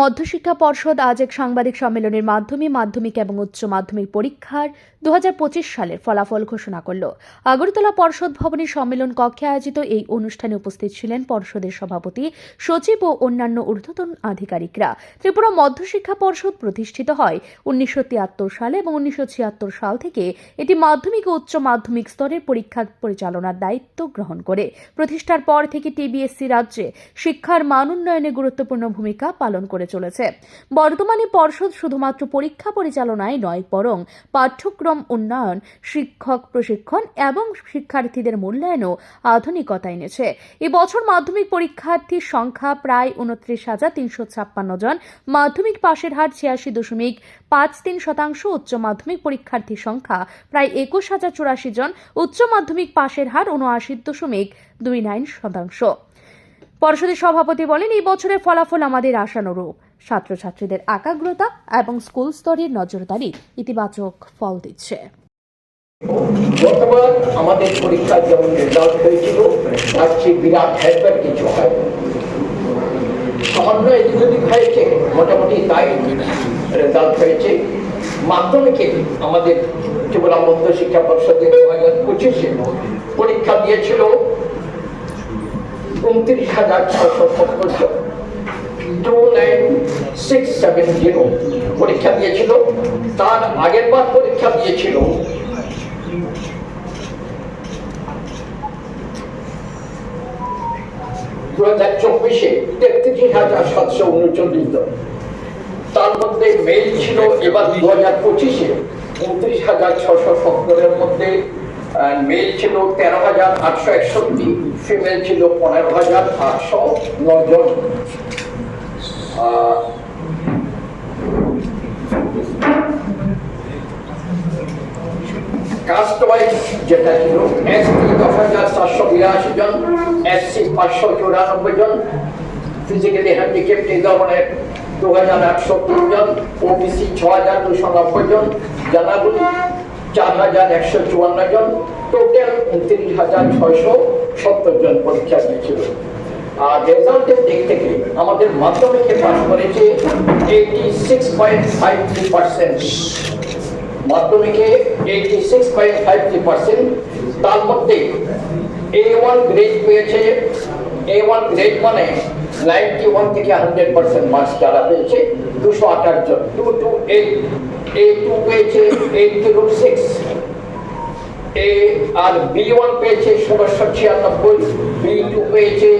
মধ্যশিক্ষা পর্ষদ আজ এক সাংবাদিক সম্মেলনের মাধ্যমে মাধ্যমিক এবং উচ্চ মাধ্যমিক পরীক্ষার দু হাজার পঁচিশ সালের ফলাফল ঘোষণা করল। আগরতলা পর্ষদ ভবনের সম্মেলন কক্ষে আয়োজিত এই অনুষ্ঠানে উপস্থিত ছিলেন পর্ষদের সভাপতি, সচিব ও অন্যান্য ঊর্ধ্বতন আধিকারিকরা। ত্রিপুরা মধ্যশিক্ষা পর্ষদ প্রতিষ্ঠিত হয় উনিশশো তিয়াত্তর সালে এবং উনিশশো ছিয়াত্তর সাল থেকে এটি মাধ্যমিক ও উচ্চ মাধ্যমিক স্তরের পরীক্ষা পরিচালনার দায়িত্ব গ্রহণ করে। প্রতিষ্ঠার পর থেকে টিবিএসসি রাজ্যে শিক্ষার মান উন্নয়নে গুরুত্বপূর্ণ ভূমিকা পালন করে চলেছে। বর্তমানে পর্ষদ শুধুমাত্র পরীক্ষা পরিচালনায় নয়, বরং পাঠ্যক্রম উন্নয়ন, শিক্ষক প্রশিক্ষণ এবং শিক্ষার্থীদের মূল্যায়নও আধুনিকতা এনেছে। এবছর মাধ্যমিক পরীক্ষার্থীর সংখ্যা প্রায় উনত্রিশ হাজার তিনশো ছাপ্পান্ন জন। মাধ্যমিক পাশের হার ছিয়াশি দশমিক পাঁচ তিন শতাংশ, উচ্চ মাধ্যমিক পরীক্ষার্থীর সংখ্যা প্রায় একুশ হাজার চুরাশি জন। উচ্চ মাধ্যমিক পাশের হার উনআশি দশমিক দুই নাইন শতাংশ। পর্ষদের সভাপতি বলেন, এই বছরের ফলাফল আমাদের আশানুরূপ। ছাত্রছাত্রীদের একাগ্রতা এবং স্কুল স্তরের নজরদারি ইতিবাচক ফল দিচ্ছে। বর্তমান আমাদের পরীক্ষার যেমন রেজাল্ট হয়েছিল, তার চেয়ে বিরাট কিছু হয়। সামান্য হয়েছে, মোটামুটি তাই রেজাল্ট হয়েছে। মাধ্যমিকে আমাদের ত্রিপুরা মধ্য শিক্ষা দু হাজার পঁচিশে পরীক্ষা দিয়েছিল। উনত্রিশ হাজার ছশো সত্তর সিক্স সেভেন জিরো পরীক্ষা দিয়েছিল। তার আগের বার পরীক্ষা দিয়েছিল। দু হাজার চব্বিশে তেত্রিশ হাজার সাতশো উনচল্লিশ জন। তার মধ্যে মেল ছিল এবার দু হাজার পঁচিশে। উনত্রিশ হাজার ছশো সত্তরের মধ্যে মেল ছিল তেরো হাজার আটশো একষট্টি। ফিমেল ছিল পনেরো হাজার আটশো নয় জন আহ, কাস্ট ওয়াইজ যেটা জন জন চার হাজার একশো চুয়ান্ন জন টোটাল উনত্রিশ হাজার ছয়শো সত্তর জন পরীক্ষা আর আমাদের মাধ্যমিকে পাস করেছে সিক্স পয়েন্ট ফাইভ পার্সেন্ট মাধ্যমিকে eighty six point five three percent তার মধ্যে এ ওয়ান গ্রেড পেয়েছে গ্রেড মানে নাইনটি ওয়ান থেকে হান্ড্রেড পার্সেন্ট মার্কস পেয়েছে, দুশো আঠাশ জন। Two two eight A two পেয়েছে আর বি ওয়ান পেয়েছে ষোলোশো ছিয়ানব্বই বি টু পেয়েছে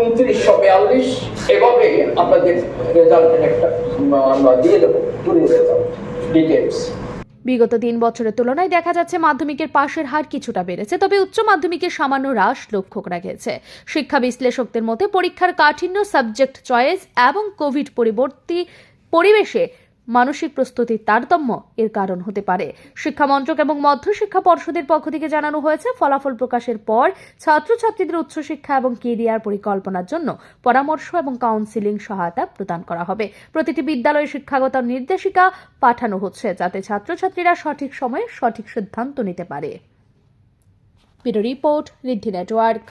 উনত্রিশশো বিয়াল্লিশ। এভাবে আপনাদের রেজাল্টের একটা আমরা দিয়ে দেবো। পুরো রেজাল্ট বিগত তিন বছরের তুলনায় দেখা যাচ্ছে মাধ্যমিকের পাশের হার কিছুটা বেড়েছে, তবে উচ্চ মাধ্যমিকে সামান্য হ্রাস লক্ষ্য করা গেছে শিক্ষা বিশ্লেষকদের মতে পরীক্ষার কাঠিন্য সাবজেক্ট চয়েস এবং কোভিড পরিবর্তী পরিবেশে মানসিক প্রস্তুতির তারতম্য এর কারণ হতে পারে। শিক্ষা মন্ত্রক এবং মধ্যশিক্ষা পর্ষদের পক্ষ থেকে জানানো হয়েছে, ফলাফল প্রকাশের পর ছাত্রছাত্রীদের উচ্চশিক্ষা এবং কেরিয়ার পরিকল্পনার জন্য পরামর্শ এবং কাউন্সিলিং সহায়তা প্রদান করা হবে। প্রতিটি বিদ্যালয়ে শিক্ষাগত নির্দেশিকা পাঠানো হচ্ছে, যাতে ছাত্রছাত্রীরা সঠিক সময়ে সঠিক সিদ্ধান্ত নিতে পারে। Report, Riddhi network.